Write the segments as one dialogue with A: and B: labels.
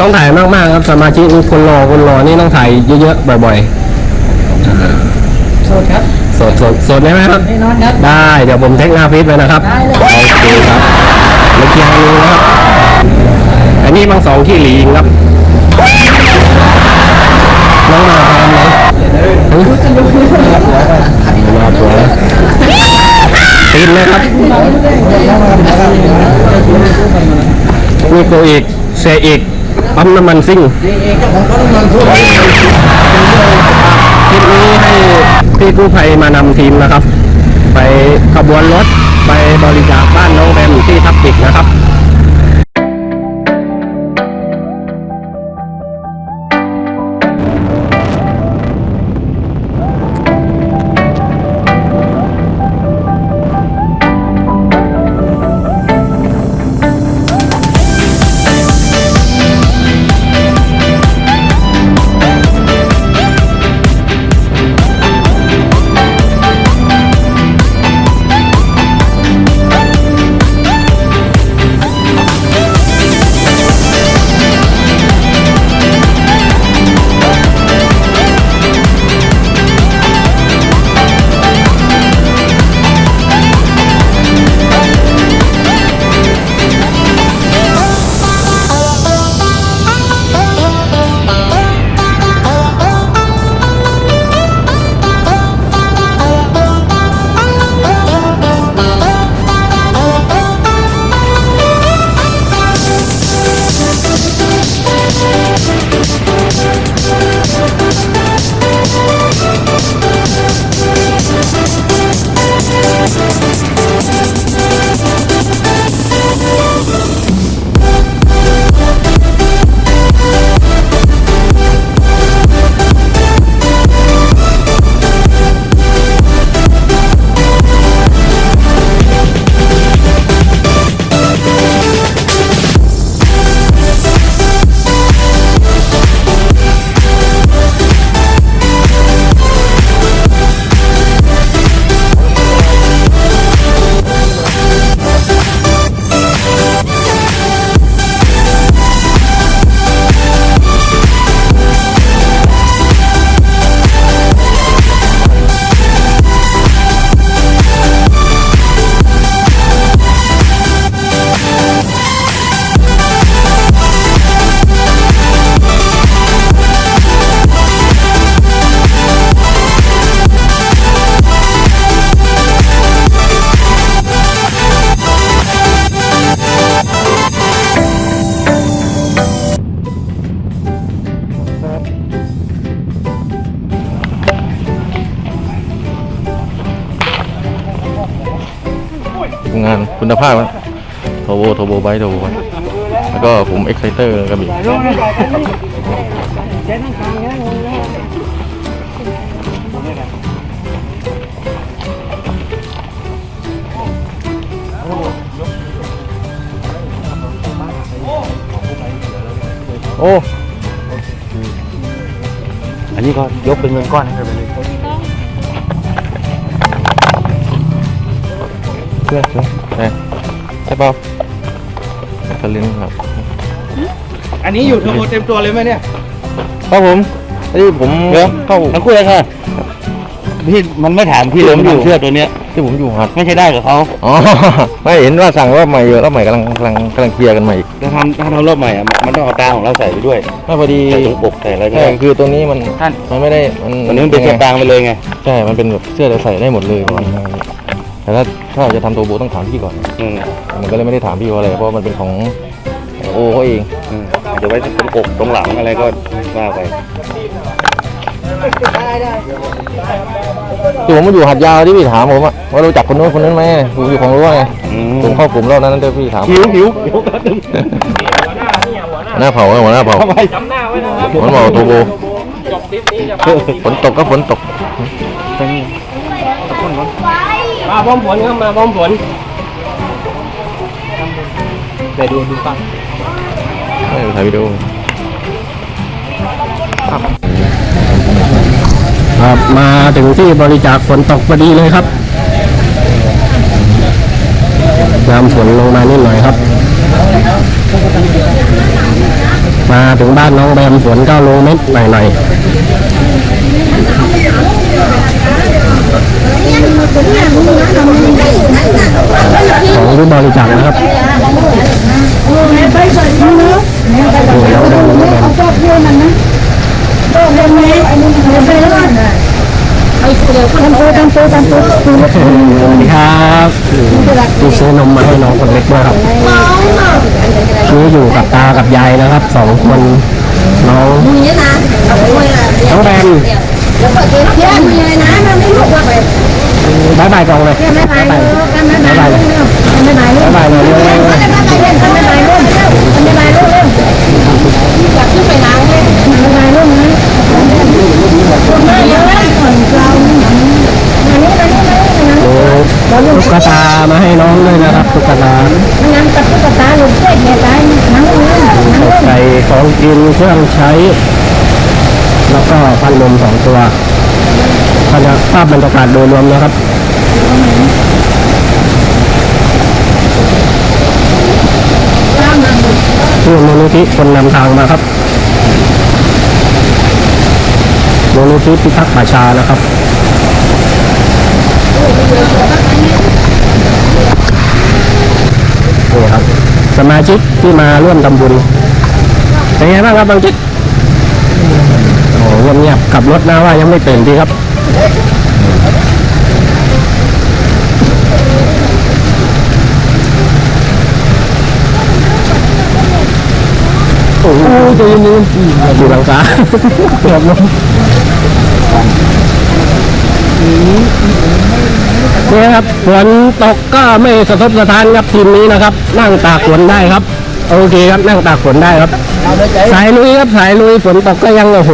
A: ต้องถ่ายมากๆครับสมาชิกนี่คนรอคนรอนี่ต้องถ่ายเยอะๆบ่อย
B: โสดครับ
A: ๆสดสดสดได้ไหมครับ
B: แน่นอนครับ
A: ได้เดี๋ยวผมเทคหน้าฟีดไปนะครับ
B: ได้เลย
A: โอเคครับเมื่อกี้อันนี้นะครับ อันนี้บางสองที่หลีงครับน้องมาทำไหนเฮ้ยมาสวยติดเลยครับนี่โกอีกเซอีก ปั๊มน้ำมันซิ่ง
B: เอกเจ้าของปั๊มน้ำมันทั่ว
A: คลิปนี้ให้พี่กู้ภัยมานำทีมนะครับ ไปขบวนรถไปบริจาคบ้านน้องแบมที่ทับปิกนะครับ
C: คุณภาพนะโทโบโทโบไบโทโบไบแล้วก็ผมเอ็กไซเตอร์กระบี่โอ้
D: อันนี้ก็ยกเป็นเงินก้อนให้ไปเลย
C: เพื่อนเพื่อน ช่ใช่เปล่าคาลินครับ
D: อันนี้อยู่ทั้งหมดเต็มตัวเลยไหมเนี่ย
C: ครับผมอันนี้ผม
D: เดี๋ยว
C: เข้า
D: ทั้งคู่เลยค่ะพี่มันไม่ถามพี่เลย
C: ผม
D: มัน
C: อยู่
D: ทำเชือกตัวเนี้ย
C: ที่ผมอยู่หัด
D: ไม่ใช่ได้กับเขา
C: อ๋อ ไม่เห็นว่าสั่งรอบใหม่เยอะรอบใหม่กำลังกำลังกำลังเคลียร์กันใหม่อีก
D: ถ้าทำถ้าทำรอบใหม่อะมันต้องเอาตาของเราใส่ไปด้วย
C: ไม่พอดี
D: ใส่ตรงอกใส่อะไรก็
C: ใช่
D: ได้
C: คือตัวนี้มัน
D: ท่าน
C: มันไม่ได้มัน
D: ตอนนี้มันเป็นเชือกกลางไปเลยไง
C: ใช่ มันเป็นแบบเสื้อเราใส่ได้หมดเลยประมาณนั้น แต่ถ้าถ้าเราจะทำตัวโบต้องถามพี่ก่อน
D: อืม
C: มันก็เลยไม่ได้ถามพี่ว่าอะไร เพราะมันเป็นของโอเขาเอง
D: อืมอาจจะไว้ตรงอกตรงหลังอะไรก็ว่าไป
C: คือผมมาอยู่หัดยาวที่พี่ถามผมอะว่ารู้จักคนนู้นคนนั้นไหมผมอยู่ของรู้ว่าไง
D: อื
C: ผมเข้ากลุ่มรอบนั้นที่พี่ถาม
D: หิวหิวหิว
C: หัวหน้าเผาหัวหน้าเผา
D: ทำไม
C: หัวหน้าเผาโทโบฝนตกก็ฝนตก
A: มาพร้อมผลครับมาพร้อมผลไปดูดูฟัง
C: ไม่ถ่ายวิดีโอ
A: ครับมาถึงที่บริจาคฝนตกพอดีเลยครับน้ำฝนลงมานิดหน่อยครับ มามาถึงบ้านน้องแบมฝนก็ลงเม็ดหน่อยๆ ของที่นบริจาคนะครับนี่น้องแบมน้องแบมสวัสดีครับมีซื้อนมมาให้น้องคนเล็กด้วยครับนี่อยู่กับตากับยายนะครับสองคนน้องน้องแบมบายบายกองเลยบายบายบายบายเลยบายบายเลยเร็วๆตุ๊กตามาให้น้องด้วยนะครับตุ๊กตาใส่ของกินเครื่องใช้ แล้วก็พัดลมสองตัว ภาพบรรยากาศโดยรวมนะครับชื่มูลนิธิคนนำทางมาครับมูลนิธิพิทักษ์ประชานะครับนี่ครับ สมาชิกที่มาร่วมทำบุญเป็นไงบ้างครับบางจิ๊กโอ้เงียบๆขับรถนะว่ายังไม่ตื่นดีครับ โอ้โหใจเย็นๆดูหลังคาเกือบลงนี่ครับฝนตกก็ไม่สะทกสะท้านครับทีมนี้นะครับ นั่งตากฝนได้ครับ โอเคครับนั่งตากฝนได้ครับ สายลุยครับสายลุยฝนตกก็ยังโอ้โห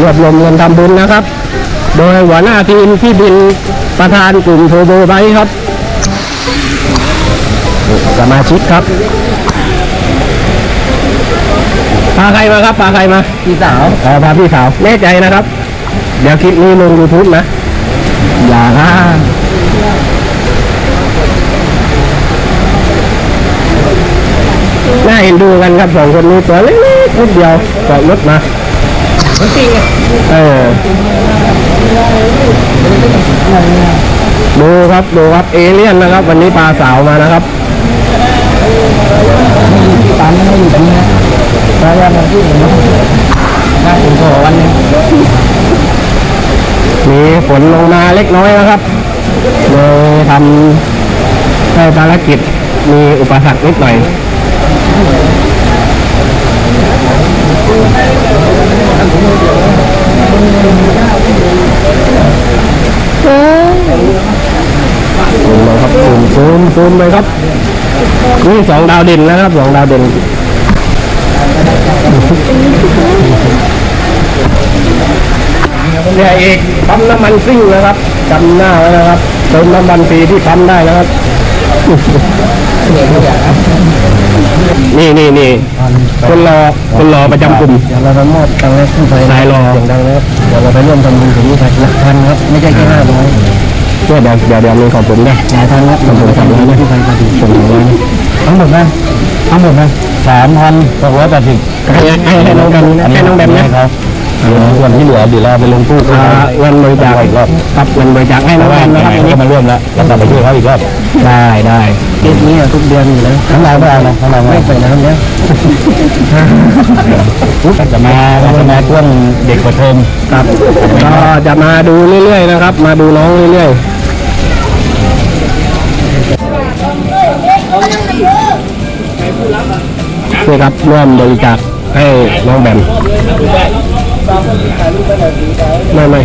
A: รวบรวมเงินทำบุญนะครับ โดยหัวหน้าทีมพี่บินประธานกลุ่มโทโบไบครับ สมาชิกครับพาใครมาครับพาใครมาพี่สาวอ๋อพาพี่สาวแน่ใจนะครับ เดี๋ยวคลิปนี้ลง YouTube นะ อย่านะน่าเห็นดูกันครับสองคนนี้ตัวเล็กๆนิดเดียวเกาะรถมา เออดูครับดูครับเอเลี่ยนนะครับ วันนี้ปลาสาวมานะครับตามไม่อยู่ตรงนี้พยายามมาที่หนึ่งน่าถึงขอวันนึงมีฝนลงมาเล็กน้อยนะครับเลยทำให้ภารกิจมีอุปสรรคนิดหน่อย ซูมเลยครับ ซูมซูมซูมเลยครับ นี่สองดาวเด่นนะครับสองดาวเด่นเนี่ยเอกปั๊มน้ำมันซิ่งนะครับจำหน้าไว้นะครับเติมน้ำมันฟรีที่ปั๊มได้นะครับ นี่นี่นี่คนรอคนรอประจำกลุ่ม
D: เดี๋ยวเราจะมอบตังค์ให้ผู้ไฟ
A: นายรอ
D: เสียงดังนะครับเดี๋ยวเราไปร่วมทำบุญถึงนี่หลักพันครับ ไม่ใช่แค่ห้าร้อย
A: เดี๋ยวเดี๋ยวเดี๋ยวเดี๋ยวมีของผมด้วย
D: หลายพันครับ
A: ของผมทำแล้วนะ
D: ผู้ไฟพอดี
A: ผมทำแล้วนะ
D: ทั้งหมดนะทั้งหมดนะสามพันหกร้อยแปดสิบ
A: ให้ให้ให้น้องแบมนะให้น้องแบมนะ
D: ครับส่วนที่เหลือเดี๋ยวเราไปลงตู้
A: อ่าเงินบริจาค
D: อีกรอบ
A: ครับเงินบริจาคให้
D: เพ
A: น้อง
D: ราะ
A: แบ
D: ว่าม
A: นะครับ
D: ไหน
A: อัน
D: ๆ
A: นี้
D: ก็มาร่วมแล้วเรากลับไปช่วยเขาอีกรอบ
A: ได้ได้
D: เคสนี้ทุกเดือนอยู่แล้วทั้งเราไม่เอานะทั้งเราไม่ใส่น้ำเนี้ยจะมาจะมาช่วงเด็กประถม
A: ครับก็จะมาดูเรื่อยๆนะครับ มาดูน้องเรื่อยๆ นี่ครับร่วมบริจาคให้น้องแบมไม่ไม่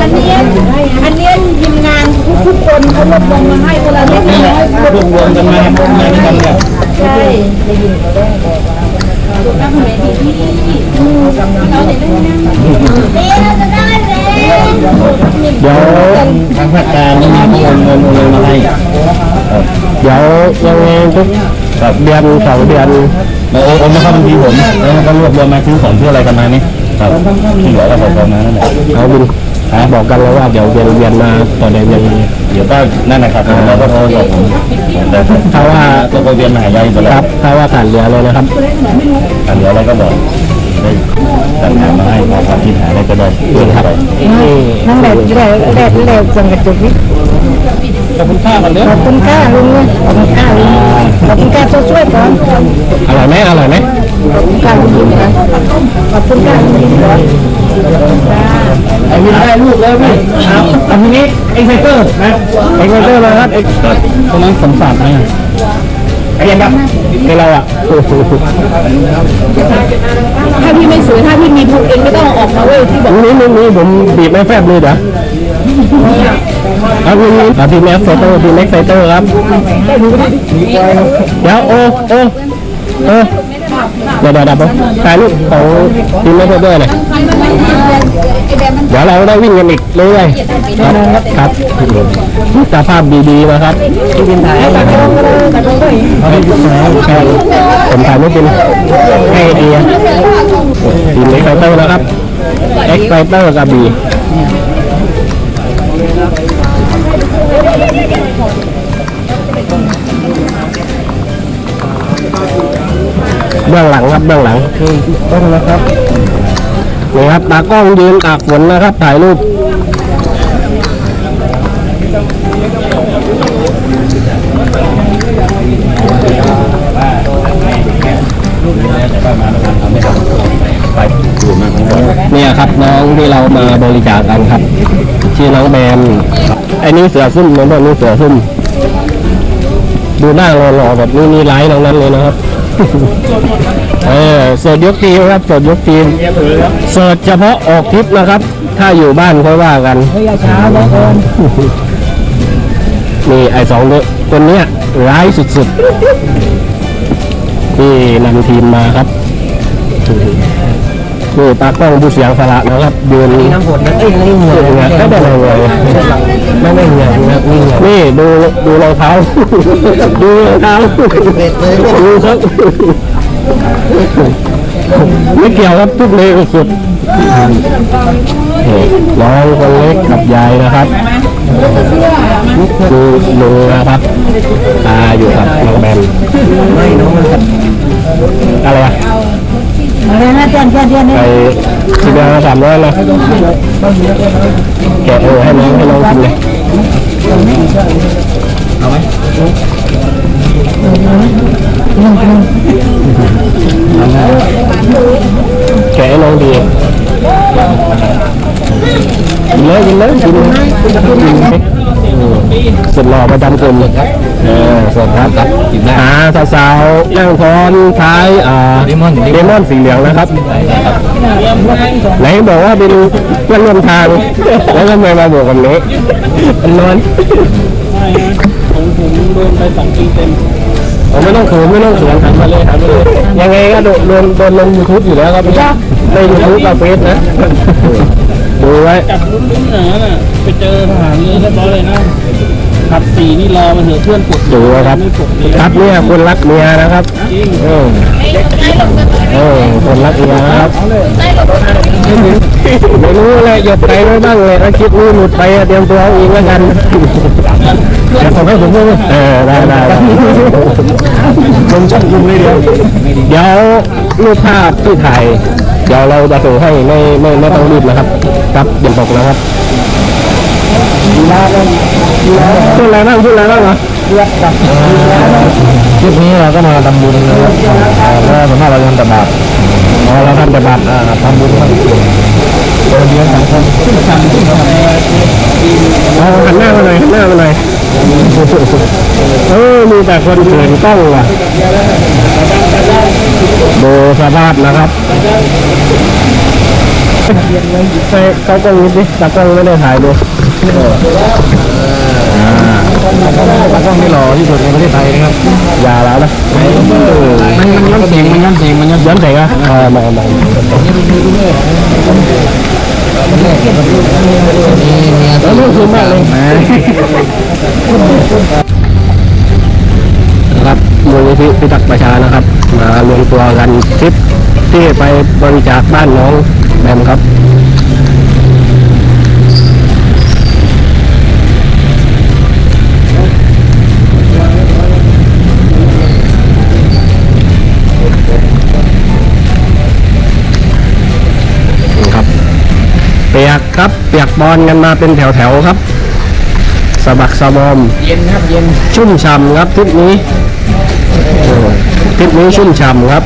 E: อันเนี้ยอันเนี้ยทีมงานทุกๆคนเขารวบรวมมาให้คนละเล็กน้อย
D: รวบรวมกันมามาด้วยกันเนี่ย
E: ใช่ตั้งไหนดีที่ เดี๋ยว
D: ทางภาคกลางนี่มีข้อมูลเงินอนเงินมาให้
A: เดี๋ยวยังไงทุกเดือนสองเดือน
D: แล้โอนมาเข้าบัญชีผมแล้วก็รวบรวมมาซื้อของซื้ออะไรกันมานี่ครับที่เหลือก็พอๆมานั่นแหละ
A: เอาบินบอกกันแล้วว่าเดี๋ยวเวียนเวียนมาต่อเดือนเวียนมา
D: เดี๋ยวก็นั่นนะครับเราก็โทรบอกผม
A: ถ้าว่า
D: ตัวเวียนมาหายายไปแล้
A: รั
D: ว
A: บถ้าว่าขาดเหลือเลยนะครับ
D: เหลืออะไรก็บอกได้จัดหามาให้พอความคิดหาได้ก็ได้เรื่องอะไร
E: นั่นแหละแหละแหละแหละส่งกระจุกนี่
A: ขอบคุณค่ากันเด้อ
E: ขอบคุณค่าลุงเลยขอบคุณค่าลุงขอบคุณค่าช่วยๆก่อน
A: อร่อยไหมอร่อยไหม
E: ขอบคุณค่าลุงยินนะขอบคุณค่าลุงยินก่อน
A: ไอ้วินได้ลูกแล้วพี่ครับอันนี้เอ็กไซเตอร์นะเอ็กไซเตอร์เลยครับเอ็กตรงนั้นสมศักดิ์ไหม ไอ้ยังครับในเราอะ
E: ถ้าพี่ไม่สวยถ้าพี่มีพุงเองไม่ต้องเอาออกมาเว้ยที่บอก
A: นี่นี่นี่ผมบีบไม่แฟบเลยเด้อเอาพี่นี่เอาพี่แม็กไซเตอร์พี่แม็กไซเตอร์ครับเดี๋ยวโอ้โอ้เออ เดี๋ยวเดี๋ยวดี๋ยวถ่ายรูปของพี่แม็กไซเตอร์หน่อยเดี๋ยวเราได้วิ่งกันอีกเรื่อยๆครับครับสภาพดีๆนะครับที่บินถ่ายให้ผมถ่ายไม่เป็นให้ดีทีมเอ็กไซเตอร์นะครับเอ็กไซเตอร์กับบี เบื้องหลังครับเบื้องหลังต้องนะครับนี่ครับตากล้องยืนตากฝนนะครับถ่ายรูปเนี่ยครับน้องที่เรามาบริจาคกันครับ ชื่อน้องแบมไอ้นี่เสือซุ่มน้องแบบนี้เสือซุ่มดูหน้าหล่อๆแบบนี้นี่ไลท์ทั้งนั้นเลยนะครับ เออเสดยกทีมครับเสดยกทีมเสดเฉพาะออกทริปนะครับ ถ้าอยู่บ้านค่อยว่ากันช้าบางคนนี่ไอ้สองคนเนี้ยร้ายสุดๆที่นำทีมมาครับ นี่ตากล้องผู้เสียงสละนะครับยืนน้ำฝนนะเอ้ยนี่เหงื่อไม่ได้เลยไม่ได้เหงื่อนะนี่ดูดูรองเท้าดูรองเท้าดูครับไม่เกี่ยวครับทุกเลขสุดนี่น้องคนเล็กกับยายนะครับคือลุงนะครับตาอยู่กับน้องแบมไม่น้องมันอะไรอะ
E: อะ ไป
A: สิบห้าสามร้อยนะแกะเออให้น้องให้น้องกินเลยแกะให้น้องดีกินเลยกินเลยกินเลย สุดหล่อประจำกลุ่มเออสวัสดีครับหาสาวๆนั่งซ้อนท้ายอ่าเลมอนเลมอนสีเหลืองนะครับไหนบอกว่าเป็นเพื่อนร่วมทางแล้วทำไมมาบอกกันนี้มันนอนผมผมโดนไปสองปีเต็มผมไม่ต้องเขินไม่ต้องเขินทำมาเลยทำมาเลยยังไงก็โดนโดนโดนลงยูทูบอยู่แล้วครับในยูทูบกับเฟซนะดูไว้
F: จับลุ้นลุ้นอย่างนั้นน่ะไป เจอทหารเลยเรียบร้อยเลยนะขับสี่นี่รอมาเถอะเพื่อนกด
A: ดูไว้ครับ
F: ไม่กดเลย
A: ครับเนี่ยคนรักเมียนะครับ
F: จริง
A: เออเออคนรักเมียนะครับไม่รู้เลยหยดไปไม่บ้างเลยถ้าคลิปนี้หลุดไปอะเตรียมตัวเอาเองแล้วกันเดี๋ยวผมให้ผมพูดเออได้ได้ได้ลงช่องยุงเลยเดียวเดี๋ยวรูปภาพที่ถ่ายเดี๋ยวเราจะส่งให้ไม่ไม่ไม่ต้องรีบนะครับ ครับอย่าตกนะครับ พูดอะไรบ้างพูดอะไรบ้างเหรอ
D: คลิปนี้เราก็มาทำบุญนะครับเพราะว่าส่วนมากเราจะทำแต่บาป
A: อ๋อเราทำแต่บัตร
D: อ่าทำบุญครับเราเลี้ยงสังคม
A: เอาหันหน้ามาหน่อยหันหน้ามาหน่อยเออมีแต่คนเขินกล้องว่ะดูสภาพนะครับใส่เขากล้องนิดดิตากล้องไม่ได้ถ่ายดู
D: ตากล้องที่หล่อที่สุดในประเทศไทยนะครับ
A: อย่าแล้วนะ
D: มันมันย้อนเสียงมันย้อนเสียงมันย้อน
A: ย้อนแสงอะอ่ามามาแล้วลูกสูงมากเลยนะครับมูลนิธิพิทักษ์ประชานะครับ มารวมตัวกันทริปที่ไปบริจาคบ้านน้องแบมครับ เปียกครับเปียกบอลกันมาเป็นแถวๆครับสะบักสะบอม
F: เย็นครับเย็น
A: ชุ่มฉ่ำครับทริปนี้โอ้ทริปนี้ชุ่มฉ่ำครับ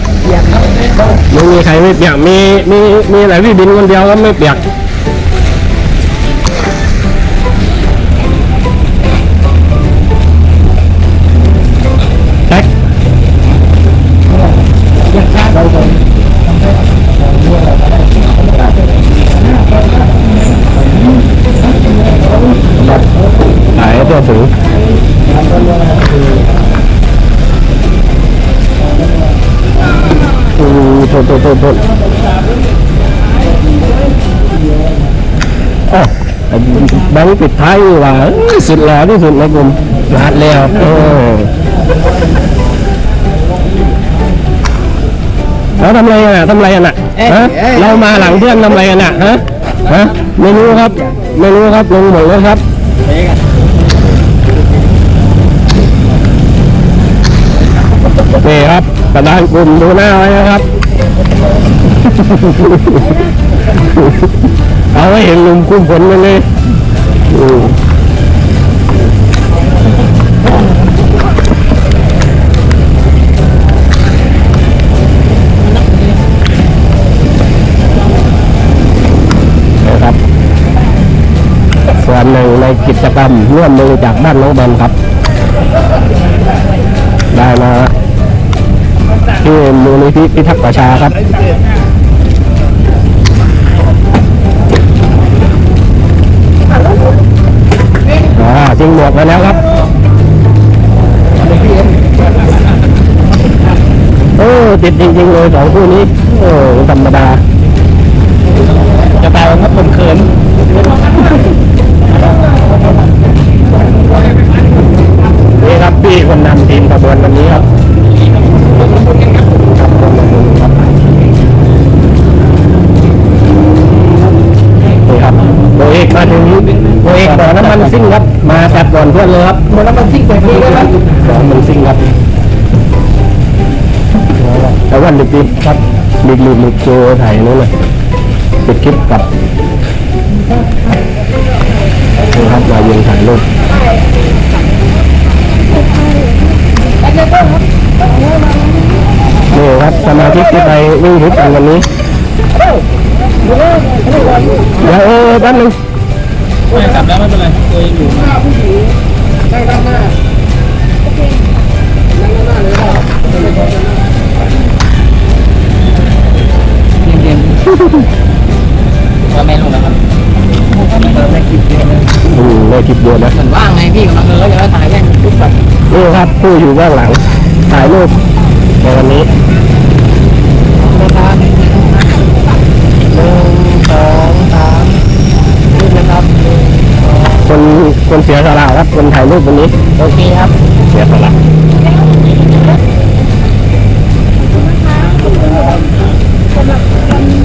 A: ไม่มีใครไม่เปียกมีมีมีหลายพี่บินคนเดียวก็ไม่เปียก มโทษโทษโทษโทษอ๋อแบงค์ปิดท้ายดีกว่าเอ้ยสุดหล่อที่สุดในกลุ่มลาดแล้วเออแล้วทำอะไรกันอะทำอะไรกันอะฮะเรามาหลังเพื่อนทำอะไรกันอะฮะฮะไม่รู้ครับไม่รู้ครับลงหมดแล้วครับนี่ครับประธานกลุ่มดูหน้าไว้นะครับ เอาไว้เห็นลุมคุ้มผลไปเลยอืมนะครับส่วนหนึ่งในกิจกรรมร่วมมือจากบ้านน้องแบมครับ ได้มา ที่มูลนิธิพิทักษ์ประชาครับอ่าจริงหมวกมาแล้วครับโอ้ติดจริงๆเลยสองคู่นี้โอ้ธรรมดาจะตายครับผมเขินนี่ครับพี่คนนำทีมขบวนวันนี้ครับ อกมาถึงโบเอกบ่อน้ำมันซิ่งครับ มาแอบก่อนเพื่อนเลยครับบ่อน้ำมันซิ่งใส่พี่เลยครับบ่อน้ำมันซิ่งครับแต่วันดึกๆครับดึกๆดึกโจถ่ายนู้นเลยปิดคลิปกับนี่ครับมายืนถ่ายรูปนี่ครับสมาชิกที่ไปวิ่งทริปกันวันนี้เดี๋ยวเออแป๊บนึง
F: ไม่กลับแล้วไม่เป็นไรตัวยังอยู่ก็ไม่ลงนะครับ
A: อืมได้คลิปเดียวนะ
F: เหมือนว่างไงพี่กำลังเออจะถ่ายแค่ทุกแบบ
A: นี่ครับผู้อยู่เบื้องหลังถ่ายรูปในวันนี้
F: คนค
A: นเสียสละครับคนถ่ายรูปวันนี้
F: โอเคครับ
A: เสียสละ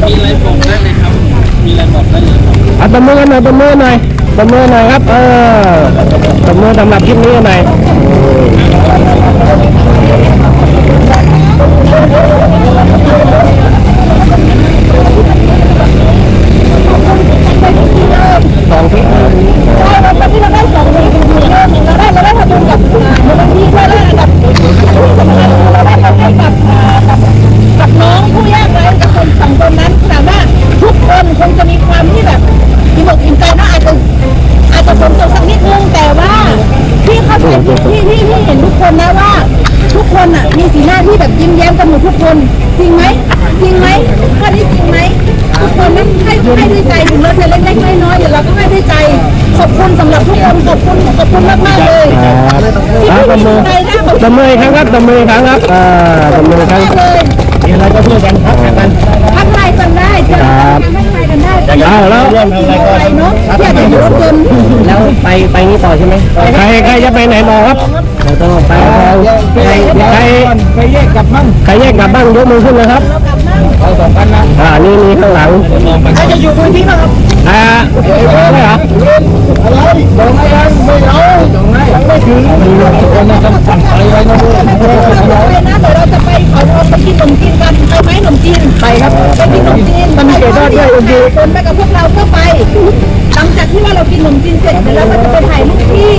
F: มีอะไรบอกได้เลยครับ มีอะไรบอกได้เลยครับ
A: อะตบมือกันหน่อยตบมือหน่อยตบมือหน่อยครับเออตบมือสำหรับคลิปนี้หน่อยสองคลิป
E: ใช่วันที่เราได้สองปีเราได้เราได้ทำบุญกับมูลนิธิด้วยแล้วกับเราได้ทำให้กับกับกับน้องผู้ยากไร้กับคนสองคนนั้นถามว่าทุกคนคงจะมีความที่แบบอิ่มอกอิ่มใจนะอาจจะอาจจะฝนตกสักนิดนึงแต่ว่าพี่เข้าใจพี่พี่พี่เห็นทุกคนนะว่า ทุกคนอะมีสีหน้าที่แบบยิ้มแย้มกันหมดทุกคนจริงไหมจริงไหมข้อนี้จริงไหมทุกคนนั้นให้ให้ด้วยใจถึงเราจะเล็กๆน้อยๆเดี๋ยวเราก็ให้ด้วยใจ ขอบคุณสำหรับทุกคนขอบคุณขอบคุณมากมากๆเลย
A: ครับอะ ตบมือ
E: ใจนะขอบ
A: ต
E: คุณ
A: บมืออีกครั้งครับตบมืออีกครั้งครับอ่าตบมืออีกครั้ง
E: มากเลย
A: มีอะไรก็ช่วยกันครับกัน
E: ทักทายกันได้เจอกันทักทายกันได้
A: เอาแล้ว
E: เรื่องอะไรก็เนาะอยากจะอยู่รถยนต์
A: แล้วไปไปนี่ต่อใช่ไหมใครใครจะไปไหนต่อครับต่อไปใครใคร
F: ไปแยกกลับมั่ง
A: ใครแยกกลับบ้างยกมือขึ้นเลยครับ
F: เราสองกันนะ
A: อ่านี่มีข้างหลัง
E: ใครจะอยู่พื้นที่บ้างครับ
A: อ่าไม่เหรอ
F: อะไรสองไงยังไม่เอาสองไงยังไม่ถึงคนนะครับสั่งไปไว้นะ
E: ไปนะเดี๋ยวเราจะไปเขาเอาไปกินขนมจีนกันไปไหมขนมจีนไปครับไปกินขนมจีนมันมีเกยอดด้วยโอเคคนไปกับพวกเราก็ไป เรากินขนมจีนเสร็จเดี๋ยวเราก็จะไปถ่ายรูปที่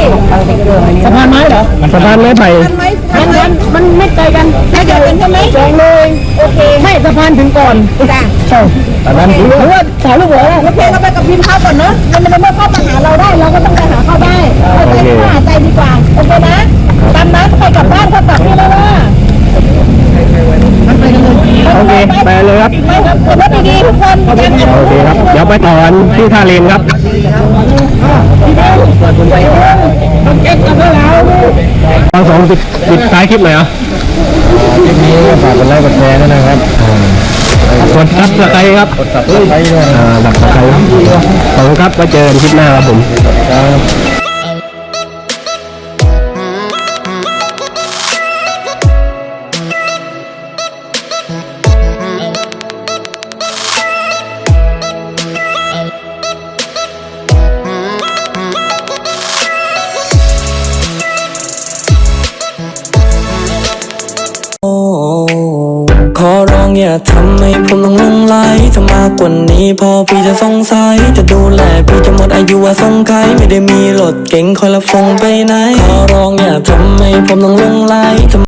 A: สะพานไม้เหรอสะพานไม้ไผ่
E: ทันไหมทันไหมมันไม่ไกลกันไม่ไกลกันใช่ไหมสองเลยโอเคไม่สะพานถึงก่อนจ้ะ
A: สะพานถึง
E: หรือว่าถ่ายรูปเหรอโอเคเราไปกับพิมพ์เข้าก่อนเนาะมันในเมื่อเข้ามาหาเราได้เราก็ต้องไปหาเขาได้เราไปที่หาใจดีกว่าโอเคนะตามนั้นไปกลับบ้านก็กลับนี่แล้วว่า
A: โอเคไปเลยครับ
E: ไปครับขับรถดีๆทุกคนยัง
A: โอเคครับเดี๋ยวไปต่อกันที่ท่าเรนครับ
E: ต้องเก็บกับเรา
A: ตอนสองปิดปิดท้ายคลิปหน่อยเหรอ
D: คลิปนี้ฝากกดไลค์กดแชร์ด้วยนะครับ
A: กดซับสไครต์ครับ
D: กด subscribe ด้วยนะ
A: อ่าดับสไครต์ครับขอบคุณครับไว้เจอกันคลิปหน้าครับผม
D: ครับ
G: ว่านี้พอพี่จะสงสัยจะดูแลพี่จะหมดอายุว่าสงไขไม่ได้มีรถเก๋งคอยละฟงไปไหนขอร้องอย่าทำให้ผมต้องลงไหล